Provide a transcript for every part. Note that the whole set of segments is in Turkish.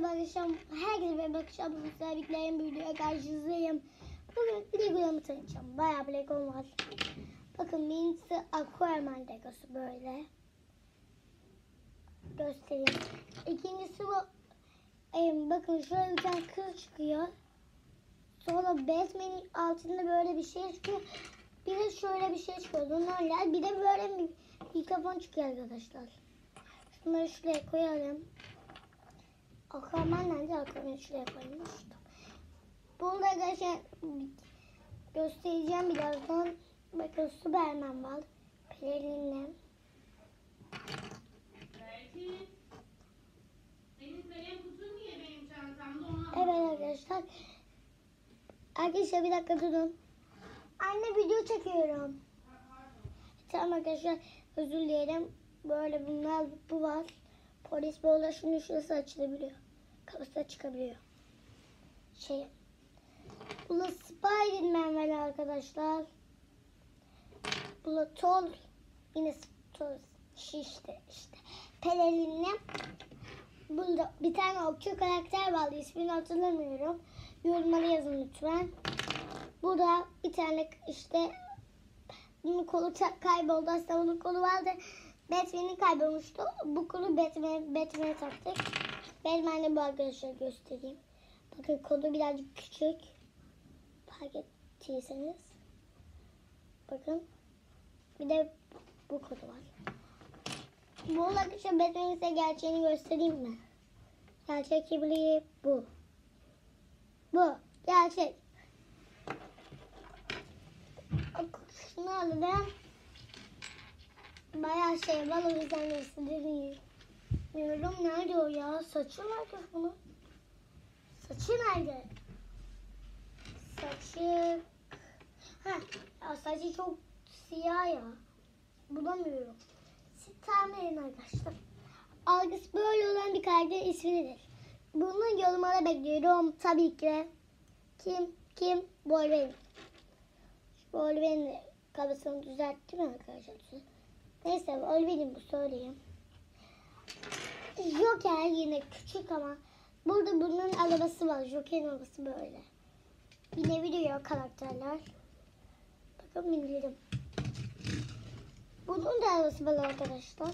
merhaba arkadaşlar. Herkese arkadaşlar. Bugün sizlerle en videoya karşınızdayım. Bugün Lego'mu tanıtacağım. Bayağı bir Lego var. Bakın birincisi Aquaman Legosu böyle. Göstereyim. İkincisi bu. em, bakın şöyle bir tane kız çıkıyor. Sonra Batman'in altında böyle bir şey çıkıyor. Bir de şöyle bir şey çıkıyor. Bunlarla bir de böyle bir mikrofon çıkıyor arkadaşlar. Şunları şuraya koyalım. Aquaman nerede? Aquaman şuraya koymuştum. Bunu da arkadaşlar göstereceğim birazdan. Bakın Superman var. Pelerinle. Evet arkadaşlar. Arkadaşlar bir dakika durun. Anne video çekiyorum. Tamam arkadaşlar özür dilerim. Böyle bunlar bu var. Polis böyle şunu şurası açılabiliyor. Kafası çıkabiliyor. Şey. Bu da Spiderman var arkadaşlar. Bu da Thor. Yine Thor. Şişti işte. Pelerinle. Burada bir tane okçu karakter vardı. İsmini hatırlamıyorum. Yorumlara yazın lütfen. Burada bir tane işte bunun kolu kayboldu. Aslında bunun kolu vardı. Batman'in kaybolmuştu. Bu kolu Batman, Batman'e taktık. Batman'le bu arkadaşlar göstereyim. Bakın kolu birazcık küçük. Fark ettiyseniz. Bakın. Bir de bu kolu var. Bu arkadaşlar Batman'in size gerçeğini göstereyim mi? Gerçek kimliği bu. Bu. Gerçek. Şunu aldım. Bayağı şey var o yüzden göstereyim. Bilmiyorum nerede o ya? Saçı nerede bunun? Saçı nerede? Saçı... Ha, saçı çok siyah ya. Bulamıyorum. Siz arkadaşlar. Algısı böyle olan bir karakter ismidir. Bunu yorumlara bekliyorum tabii ki. Kim? Kim? Wolverine. Wolverine kafasını düzeltti mi arkadaşlar? Neyse Wolverine bu söyleyeyim. Joker yine küçük ama burada bunun arabası var. Joker'in arabası böyle. Video karakterler. Bakın bindirim. Bunun da arabası var arkadaşlar.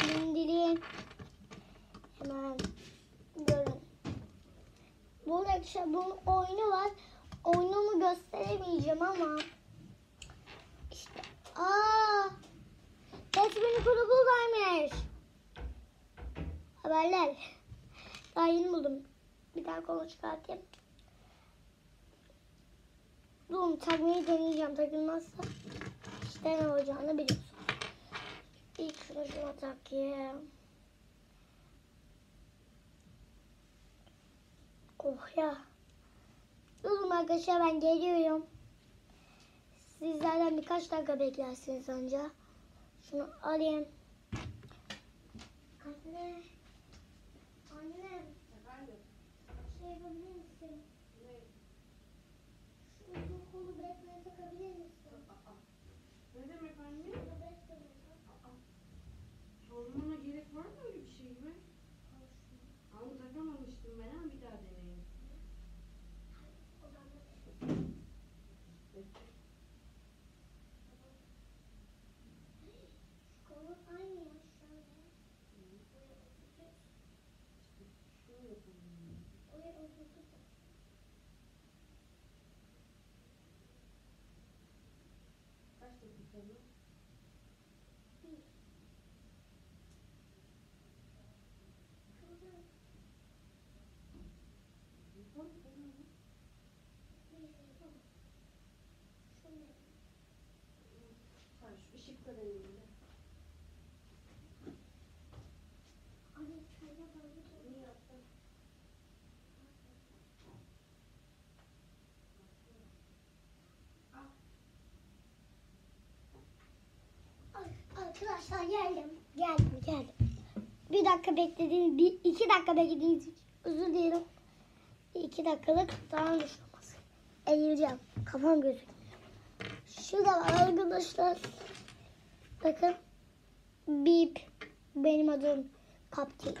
Bindireyim. Hemen görün. Bu arkadaşlar bunun oyunu var. Oyunumu gösteremeyeceğim ama işte aa Batman'in kolu buradaymış. Haberler. Daha yeni buldum. Bir daha kolu çıkartayım. Dur takmayı deneyeceğim. Takılmazsa işte ne olacağını biliyorsun. İlk şunu şuna takayım. Oh ya. Durun arkadaşlar ben geliyorum. Sizlerden birkaç dakika beklersiniz anca. Şunu alayım. Anne. Ne demek anne? Sormana gerek var mı öyle bir şey mi? Ama takamamıştım ben ama bir daha deneyim. Şöyle. Yapalım. Oraya oturtup. Kaç dakika mı? Bir. Kıvırcık. Yapalım, tamam. Neyse yapalım. Şunu yapalım. Ha, şu ışıkla deneyim de. Anne çayda bazı İyi yaptın. Ay, Arkadaşlar geldim. Geldim geldim. Bir dakika beklediğiniz, bir iki dakika beklediğiniz özür dilerim. İki dakikalık daha düşmez. Eğileceğim. Kafam gözüküyor. Şurada var arkadaşlar. Bakın. Bip. Benim adım Kaptı.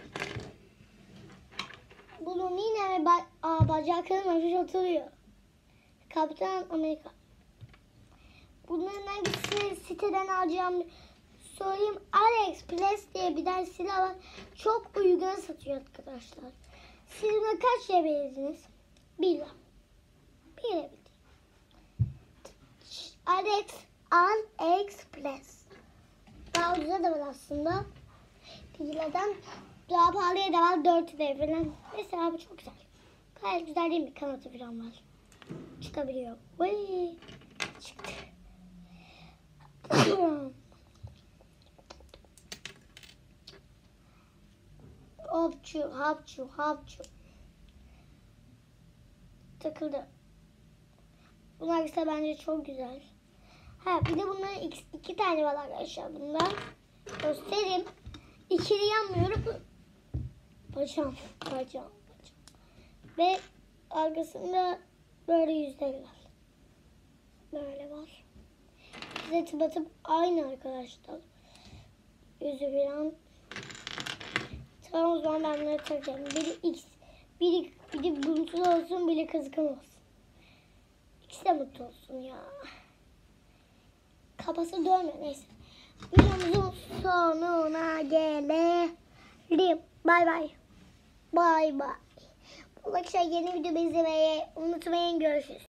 Bunun yine ba Aa, hafif oturuyor. Kaptan Amerika. Bunların hangisini siteden alacağım söyleyeyim. AliExpress diye bir tane silah var. Çok uygun satıyor arkadaşlar. Siz buna kaç lira verirsiniz? Bir lira. Bir lira. Alex, AliExpress. Daha ucuza da var aslında. Bir liradan daha pahalıya da var. Dört lira falan. Mesela bu çok güzel. Gayet güzel değil mi? Kanatı falan var. Çıkabiliyor. Vay. Çıktı. Hopçu, hapçu, hapçu. Takıldı. Bunlar ise bence çok güzel. Ha bir de bunların iki, iki tane var arkadaşlar bundan. Göstereyim. İkili yanmıyorum. Bacağım, bacağım, bacağım. Ve arkasında böyle yüzler var. Böyle var. Size tıpatıp aynı arkadaşlar. Yüzü falan. Tamam o zaman ben bunları takacağım. Biri X, biri, biri mutlu olsun, biri kızgın olsun. İkisi de mutlu olsun ya. Kafası dönmüyor neyse. Videomuzun sonuna gelelim. Bay bay. Bay bay. Bu akşam yeni video izlemeyi unutmayın. Görüşürüz.